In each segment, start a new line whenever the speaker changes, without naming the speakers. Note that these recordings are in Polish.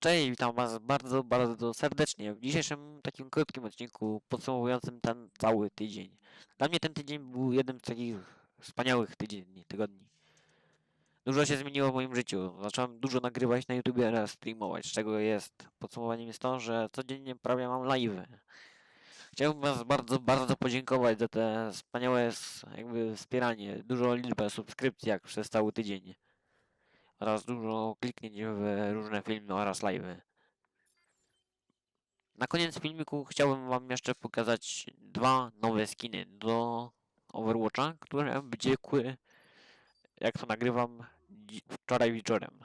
Cześć, witam was bardzo, bardzo serdecznie w dzisiejszym takim krótkim odcinku podsumowującym ten cały tydzień. Dla mnie ten tydzień był jednym z takich wspaniałych tygodni. Dużo się zmieniło w moim życiu. Zacząłem dużo nagrywać na YouTubie oraz streamować, z czego jest podsumowaniem jest to, że codziennie prawie mam live'y. Chciałbym was bardzo, bardzo podziękować za te wspaniałe jakby wspieranie, dużo liczbę subskrypcji jak przez cały tydzień oraz dużo kliknięć w różne filmy oraz live'y. Na koniec filmiku chciałbym wam jeszcze pokazać dwa nowe skiny do Overwatcha, które wyciekły, jak to nagrywam, wczoraj wieczorem.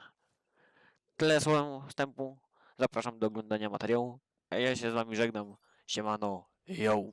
Tyle słowem wstępu. Zapraszam do oglądania materiału, a ja się z wami żegnam. Siemano, yo!